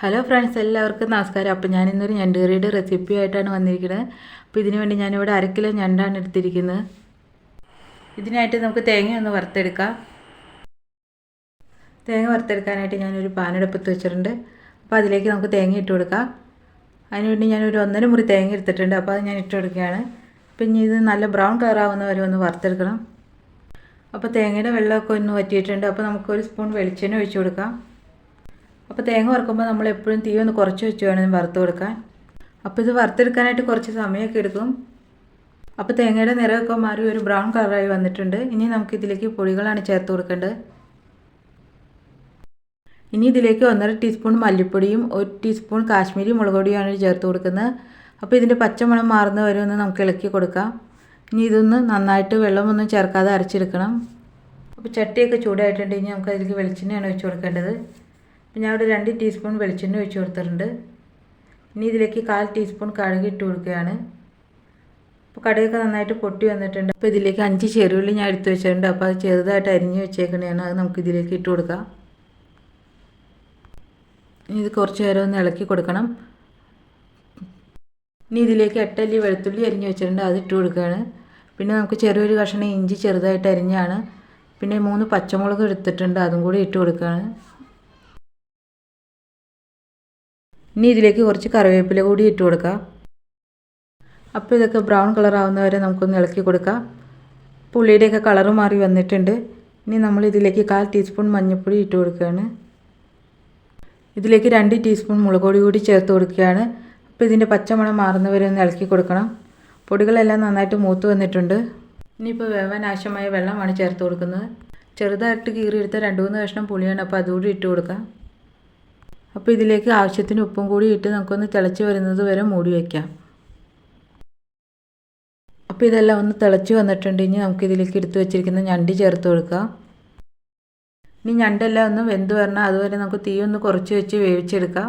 Hello friends എല്ലാവർക്കും നമസ്കാരം. അപ്പോൾ ഞാനിന്നൊരു ഞണ്ടുകറിയുടെ ഞണ്ട് കറിയുടെ റെസിപ്പി ആയിട്ടാണ് വന്നിരിക്കുന്നത് അപ്പോൾ ഇതിനു വേണ്ടി ഞാനിവിടെ അര കിലോ ഞണ്ടാണ് എടുത്തിരിക്കുന്നത്. ഇതിനായിട്ട് നമുക്ക് തേങ്ങ ഒന്ന് വറുത്തെടുക്കാം. തേങ്ങ വറുത്തെടുക്കാനായിട്ട് ഞാനൊരു പാനെടുപ്പത്ത് വെച്ചിട്ടുണ്ട്. അപ്പോൾ അതിലേക്ക് നമുക്ക് തേങ്ങ ഇട്ട് കൊടുക്കാം. അതിനുവേണ്ടി ഞാനൊരു ഒന്നര മുറി തേങ്ങ എടുത്തിട്ടുണ്ട്. അപ്പോൾ അത് ഞാൻ ഇട്ട് കൊടുക്കുകയാണ്. പിന്നെ ഇത് നല്ല ബ്രൗൺ കളറാവുന്ന വരെ ഒന്ന് വറുത്തെടുക്കണം. അപ്പോൾ തേങ്ങയുടെ വെള്ളമൊക്കെ ഒന്ന് വറ്റിയിട്ടുണ്ട്. അപ്പോൾ നമുക്കൊരു സ്പൂൺ വെളിച്ചെണ്ണ ഒഴിച്ചു കൊടുക്കാം. അപ്പോൾ തേങ്ങ വറുക്കുമ്പോൾ നമ്മൾ എപ്പോഴും തീ ഒന്ന് കുറച്ച് വെച്ച് വേണം വറുത്ത് കൊടുക്കാൻ. അപ്പോൾ ഇത് വറുത്തെടുക്കാനായിട്ട് കുറച്ച് സമയമൊക്കെ എടുക്കും. അപ്പോൾ തേങ്ങയുടെ നിറമൊക്കെ മാറി ഒരു ബ്രൗൺ കളറായി വന്നിട്ടുണ്ട്. ഇനി നമുക്ക് ഇതിലേക്ക് പൊടികളാണ് ചേർത്ത് കൊടുക്കേണ്ടത്. ഇനി ഇതിലേക്ക് ഒന്നര ടീസ്പൂൺ മല്ലിപ്പൊടിയും ഒരു ടീസ്പൂൺ കാശ്മീരി മുളക് ചേർത്ത് കൊടുക്കുന്നത്. അപ്പോൾ ഇതിന്റെ പച്ചമണം മാറുന്ന വരെ ഒന്ന് നമുക്ക് ഇളക്കി കൊടുക്കാം. ഇനി ഇതൊന്ന് നന്നായിട്ട് വെള്ളമൊന്നും ചേർക്കാതെ അരച്ചെടുക്കണം. അപ്പോൾ ചട്ടിയൊക്കെ ചൂടായിട്ടുണ്ട്. ഇനി നമുക്ക് അതിലേക്ക് വെളിച്ചെണ്ണയാണ് വെച്ച് കൊടുക്കേണ്ടത്. ഞാൻ ഇവിടെ രണ്ട് ടീസ്പൂൺ വെളിച്ചെണ്ണ ഒഴിച്ച് കൊടുത്തിട്ടുണ്ട്. ഇനി ഇതിലേക്ക് കാൽ ടീസ്പൂൺ കടുക് ഇട്ട് കൊടുക്കുകയാണ്. അപ്പോൾ കടുകൊക്കെ നന്നായിട്ട് പൊട്ടി വന്നിട്ടുണ്ട്. അപ്പോൾ ഇതിലേക്ക് അഞ്ച് ചെറുള്ളി ഞാൻ എടുത്തു വെച്ചിട്ടുണ്ട്. അപ്പോൾ അത് ചെറുതായിട്ട് അരിഞ്ഞ് വെച്ചേക്കണതാണ് അത് നമുക്ക് ഇതിലേക്ക് ഇട്ട് കൊടുക്കാം. ഇനി ഇത് കുറച്ച് നേരം ഒന്ന് ഇളക്കി കൊടുക്കണം. ഇനി ഇതിലേക്ക് എട്ടല്ലി വെളുത്തുള്ളി അരിഞ്ഞ് വെച്ചിട്ടുണ്ട്. അത് ഇട്ട് കൊടുക്കുകയാണ്. പിന്നെ നമുക്ക് ചെറിയൊരു കഷ്ണം ഇഞ്ചി ചെറുതായിട്ട് അരിഞ്ഞാണ്. പിന്നെ മൂന്ന് പച്ചമുളക് എടുത്തിട്ടുണ്ട്. അതും കൂടി ഇട്ട് കൊടുക്കുകയാണ്. ഇനി ഇതിലേക്ക് കുറച്ച് കറിവേപ്പില കൂടി ഇട്ട് കൊടുക്കുക അപ്പോൾ ഇതൊക്കെ ബ്രൗൺ കളർ ആവുന്നവരെ നമുക്കൊന്ന് ഇളക്കി കൊടുക്കാം. പുള്ളിയുടെയൊക്കെ കളറ് മാറി വന്നിട്ടുണ്ട്. ഇനി നമ്മൾ ഇതിലേക്ക് കാൽ ടീസ്പൂൺ മഞ്ഞൾപ്പൊടി ഇട്ട് കൊടുക്കുകയാണ്. ഇതിലേക്ക് രണ്ട് ടീസ്പൂൺ മുളക് പൊടി കൂടി ചേർത്ത് കൊടുക്കുകയാണ്. അപ്പോൾ ഇതിന്റെ പച്ചമണം മാറുന്നവരെ ഒന്ന് ഇളക്കി കൊടുക്കണം. പൊടികളെല്ലാം നന്നായിട്ട് മൂത്ത് വന്നിട്ടുണ്ട്. ഇനിയിപ്പോൾ വേവാൻ ആവശ്യമായ വെള്ളമാണ് ചേർത്ത് കൊടുക്കുന്നത്. ചെറുതായിട്ട് കീറിയെടുത്ത രണ്ട് മൂന്ന് കഷ്ണം പുളിയാണ് അപ്പോൾ അതുകൂടി ഇട്ട് കൊടുക്കാം. അപ്പോൾ ഇതിലേക്ക് ആവശ്യത്തിന് ഉപ്പും കൂടി ഇട്ട് നമുക്കൊന്ന് തിളച്ച് വരുന്നത് വരെ മൂടി വയ്ക്കാം അപ്പോൾ ഇതെല്ലാം ഒന്ന് തിളച്ച് വന്നിട്ടുണ്ട്. ഇനി നമുക്ക് ഇതിലേക്ക് എടുത്ത് വെച്ചിരിക്കുന്ന ഞണ്ട് ചേർത്ത് കൊടുക്കാം. ഇനി ഞണ്ടെല്ലാം ഒന്ന് വെന്ത് വരണം. അതുവരെ നമുക്ക് തീ ഒന്ന് കുറച്ച് വെച്ച് വേവിച്ചെടുക്കാം.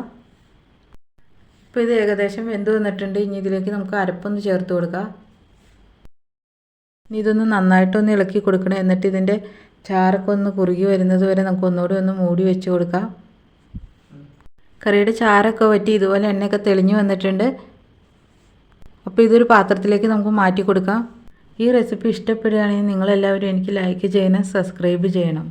അപ്പോൾ ഇത് ഏകദേശം വെന്ത് വന്നിട്ടുണ്ട്. ഇനി ഇതിലേക്ക് നമുക്ക് അരപ്പൊന്ന് ചേർത്ത് കൊടുക്കാം. ഇനി ഇതൊന്ന് നന്നായിട്ടൊന്ന് ഇളക്കി കൊടുക്കണം. എന്നിട്ട് ഇതിന്റെ ചാറൊക്കെ ഒന്ന് കുറുകി വരുന്നത് വരെ നമുക്ക് ഒന്നുകൂടി ഒന്ന് മൂടി വെച്ച് കൊടുക്കാം. കറിയുടെ ചാറൊക്കെ വറ്റി ഇതുപോലെ എണ്ണയൊക്കെ തെളിഞ്ഞു വന്നിട്ടുണ്ട്. അപ്പോൾ ഇതൊരു പാത്രത്തിലേക്ക് നമുക്ക് മാറ്റി കൊടുക്കാം ഈ റെസിപ്പി ഇഷ്ടപ്പെടുകയാണെങ്കിൽ നിങ്ങളെല്ലാവരും എനിക്ക് ലൈക്ക് ചെയ്യണം സബ്സ്ക്രൈബ് ചെയ്യണം.